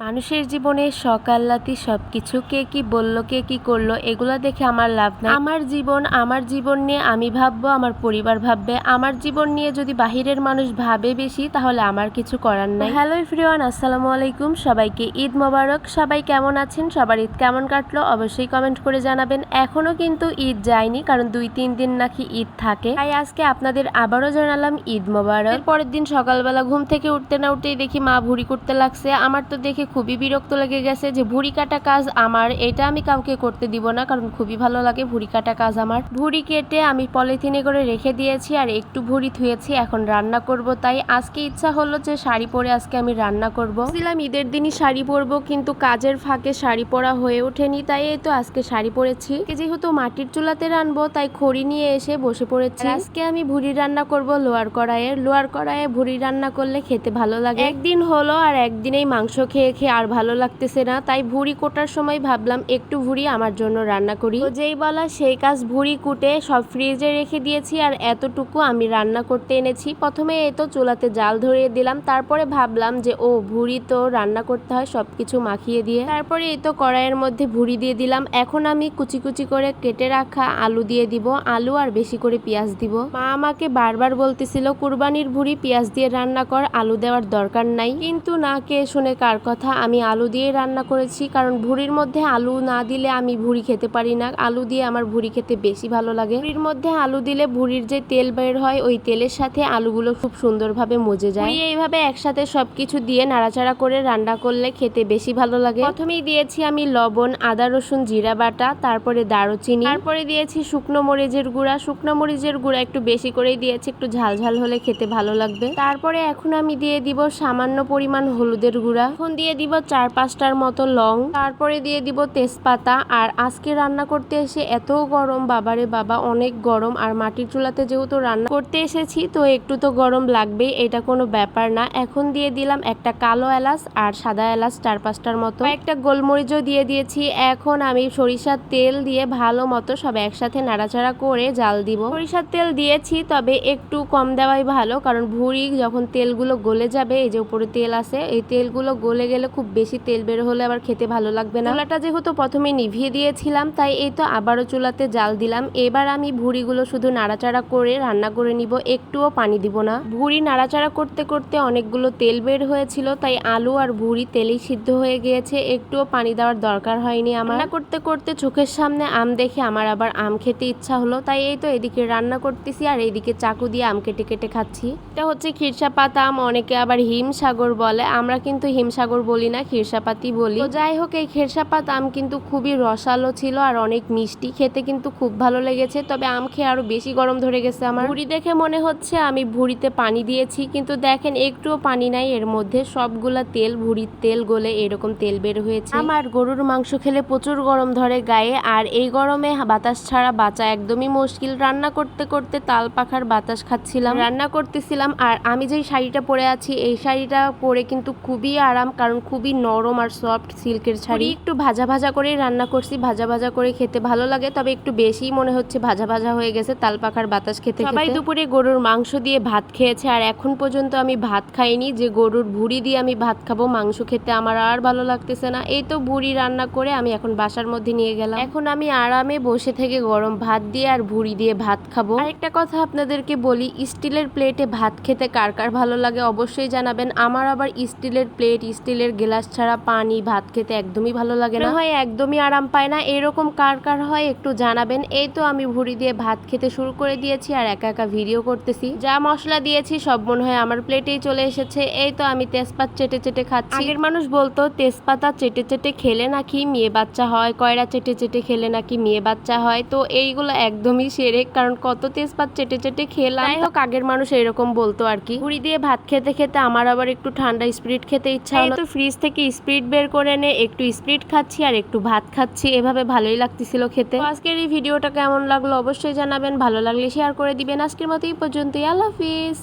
মানুষের জীবনে সকাল্লাতি সব কিছু কে কি বলল, কে কি করল, এগুলো দেখে আমার লাভ নাই। আমার জীবন আমার জীবন নিয়ে আমি ভাববো, আমার পরিবার ভাববে। আমার জীবন নিয়ে যদি বাহিরের মানুষ ভাবে বেশি, তাহলে আমার কিছু করার নাই। হ্যালো ফ্রিওয়ান আসসালামু আলাইকুম। সবাইকে ঈদ মোবারক। সবাই কেমন আছেন? সবার ঈদ কেমন কাটলো? অবশ্যই কমেন্ট করে জানাবেন। এখনও কিন্তু ঈদ যায়নি, কারণ দুই, তিন দিন নাকি ঈদ থাকে। তাই আজকে আপনাদের আবারও জানালাম ঈদ মোবারক। পরের দিন সকালবেলা ঘুম থেকে উঠতে না উঠতেই দেখি মা ভুড়ি করতে লাগছে। আমার তো দেখে খুবই বিরক্ত লেগে গেছে যে ভুড়ি কাটা কাজ আমার, এটা আমি কাউকে করতে দিব না, কারণ খুবই ভালো লাগে ভুড়ি কাটা কাজ আমার। ভুড়ি কেটে আমি পলিথিনে করে রেখে দিয়েছি আর একটু ভুড়ি ধুয়েছি, এখন রান্না করব তাই। আজকে ইচ্ছা হলো যে শাড়ি পরে আজকে আমি রান্না করব। ছিলাম ঈদের দিনই শাড়ি পরবো, কিন্তু কাজের ফাঁকে শাড়ি পরা হয়ে ওঠেনি, তাই এই তো আজকে শাড়ি পরেছি। যেহেতু মাটির চুলাতে রানবো, তাই খড়ি নিয়ে এসে বসে পড়েছি। আজকে আমি ভুড়ি রান্না করব লোয়ার কড়াইয়ে। লোয়ার কড়াইয়ে ভুড়ি রান্না করলে খেতে ভালো লাগে। একদিন হলো আর একদিনেই মাংস খেয়ে খেয়ে আর ভালো লাগতেছে না, তাই ভুড়ি কোটার সময় ভাবলাম একটু ভুড়ি আমার জন্য রান্না করি। তো যেই বলা সেই কাজ ভুড়ি কুটে সব ফ্রিজে রেখে দিয়েছি আর এতটুকু আমি রান্না করতে এনেছি। প্রথমে এই তো চুলাতে জাল ধরিয়ে দিলাম, তারপরে ভাবলাম যে, ও, ভুড়ি তো রান্না করতে হয় সব কিছু মাখিয়ে দিয়ে। তারপরে এই তো কড়াইয়ের মধ্যে ভুড়ি দিয়ে দিলাম। এখন আমি কুচি কুচি করে কেটে রাখা আলু দিয়ে দিব, আলু আর বেশি করে পেঁয়াজ দিব। মা আমাকে বারবার বলতেছিল, কুরবানির ভুড়ি পেঁয়াজ দিয়ে রান্না কর, আলু দেওয়ার দরকার নাই। কিন্তু না কে শুনে কার কথা আমি আলু দিয়ে রান্না করেছি। কারণ ভুড়ির মধ্যে আলু না দিলে আমি ভুড়ি খেতে পারি না। আলু দিয়ে আমার ভুড়ি খেতে বেশি ভালো লাগে। ভুড়ির মধ্যে আলু দিলে ভুড়ির যে তেল বের হয়, ওই তেলের সাথে আলুগুলো খুব সুন্দরভাবে মজে যায়। এইভাবে একসাথে সবকিছু দিয়ে নাড়াচাড়া করে রান্না করলে খেতে বেশি ভালো লাগে। প্রথমেই দিয়েছি আমি লবণ, আদা, রসুন, জিরা বাটা, তারপরে দারুচিনি। তারপরে দিয়েছি শুকনো মরিচের গুঁড়া। শুকনো মরিচের গুঁড়া একটু বেশি করেই দিয়েছি, একটু ঝাল ঝাল হলে খেতে ভালো লাগবে। তারপরে এখন আমি দিয়ে দিব সামান্য পরিমাণ হলুদের গুঁড়া। এখন দিয়ে দিব চার পাঁচটার মতো লং, তারপরে দিয়ে দিব তেজপাতা। আর আজকে রান্না করতে এসে এত গরম, বাবারে বাবা, অনেক গরম। আর মাটির চুলাতে যেহেতু রান্না করতে এসেছি, তো একটু তো গরম লাগবেই, এটা কোনো ব্যাপার না। এখন দিয়ে দিলাম একটা কালো এলাচ আর সাদা এলাচ চার পাঁচটার মতো। একটা গোলমরিচও দিয়ে দিয়েছি। এখন আমি সরিষার তেল দিয়ে ভালো মতো সব একসাথে নাড়াচাড়া করে জাল দিব। সরিষার তেল দিয়েছি, তবে একটু কম দেওয়াই ভালো, কারণ ভুড়ি যখন তেলগুলো গলে যাবে, এই যে উপরে তেল আছে, এই তেলগুলো গলে গেলে খুব বেশি তেল বের হলে আবার খেতে ভালো লাগবে না। চুলাটা যেহেতু প্রথমে নিভিয়ে দিয়েছিলাম, তাই এই তো আবারও চুলাতে জাল দিলাম। এবার আমি ভুড়িগুলো শুধু নাড়াচাড়া করে রান্না করে নিব, একটুও পানি দিব না। ভুড়ি নাড়াচাড়া করতে করতে অনেকগুলো তেল বের হয়েছিল, তাই আলু আর ভুড়ি তেলেই সিদ্ধ হয়ে গিয়েছে। একটুও পানি দেওয়ার দরকার হয়নি আমার। রান্না করতে করতে চোখের সামনে আম দেখে আমার আবার আম খেতে ইচ্ছা হলো, তাই এই তো এদিকে রান্না করতেছি আর এইদিকে চাকু দিয়ে আম কেটে কেটে খাচ্ছি। এটা হচ্ছে খিরসাপাত আম, অনেকে আবার হিমসাগর বলে। আমরা কিন্তু হিমসাগর বলি না খিরসাপাতি বলি। তো যাই হোক, এই খেরসাপাত আম কিন্তু খুবই রসালো ছিল আর অনেক মিষ্টি। খেতে কিন্তু খুব ভালো লেগেছে, তবে আম খেয়ে আরও বেশি গরম ধরে গেছে আমার। ভুড়ি দেখে মনে হচ্ছে আমি ভুড়িতে পানি দিয়েছি, কিন্তু দেখেন একটুও পানি নাই। এর মধ্যে সবগুলা তেল, ভুড়ির তেল গলে এরকম তেল বের হয়েছে। আমার গরুর মাংস খেলে প্রচুর গরম ধরে গায়ে, আর এই গরমে বাতাস ছাড়া বাঁচা একদমই মুশকিল। রান্না করতে করতে তাল পাখার বাতাস খাচ্ছিলাম, রান্না করতেছিলাম, আর আমি যেই শাড়িটা পরে আছি, এই শাড়িটা পরে কিন্তু খুবই আরাম, কারণ খুবই নরম আর সফট সিল্কের শাড়ি। একটু ভাজা ভাজা করে রান্না করছি ভাজা ভাজা করে খেতে ভালো লাগে তবে একটু বেশি মনে হচ্ছে ভাজা ভাজা হয়ে গেছে তাল পাখার বাতাস খেতে সবাই দুপুরে গরুর মাংস দিয়ে ভাত খেয়েছে আর এখন পর্যন্ত আমি ভাত খাইনি যে গরুর ভুড়ি দিয়ে আমি ভাত খাব মাংস খেতে আমার আর ভালো লাগতেছে না। এই তো ভুড়ি রান্না করে আমি এখন বাসার মধ্যে নিয়ে গেলাম। এখন আমি আরামে বসে থেকে গরম ভাত দিয়ে আর ভুড়ি দিয়ে ভাত খাব। আরেকটা কথা আপনাদেরকে বলি স্টিলের প্লেটে ভাত খেতে কার কার ভালো লাগে অবশ্যই জানাবেন। আমার আবার স্টিলের প্লেট স্টিলের গ্লাস ছাড়া পানি ভাত খেতে একদমই ভালো লাগে না। হয় একদমই আরাম পায় না। এরকম কার কার হয় একটু জানাবেন। এই তো আমি ভুড়ি দিয়ে ভাত খেতে শুরু করে দিয়েছি আর একা একা ভিডিও করতেছি। যা মশলা দিয়েছি সব মনে হয় আমার প্লেটেই চলে এসেছে। এই তো আমি তেজপাত চেটে চেটে খাচ্ছি। আগের মানুষ বলতো তেজপাতা চেটে চেটে খেলে নাকি মেয়ে বাচ্চা হয়? কয়রা চেটে চেটে খেলে নাকি মেয়ে বাচ্চা হয়? তো এইগুলো একদমই সেরে কারণ কত তেজপাত চেটে চেটে খেলাম। যাই হোক আগের মানুষ এরকম বলতো আর কি। ভুড়ি দিয়ে ভাত খেতে খেতে আমার আবার একটু ঠান্ডা স্পিরিট খেতে ইচ্ছা হলো। ফ্রিজ থেকে স্প্রিট বের করে এনে একটু স্প্রিট খাচ্ছি আর একটু ভাত খাচ্ছি। এভাবে ভালোই লাগতেছিল খেতে। আজকের এই ভিডিওটা কেমন লাগল অবশ্যই জানাবেন। ভালো লাগলে শেয়ার করে দিবেন। আজকের মতো এই পর্যন্তই। আল্লাহ হাফিজ।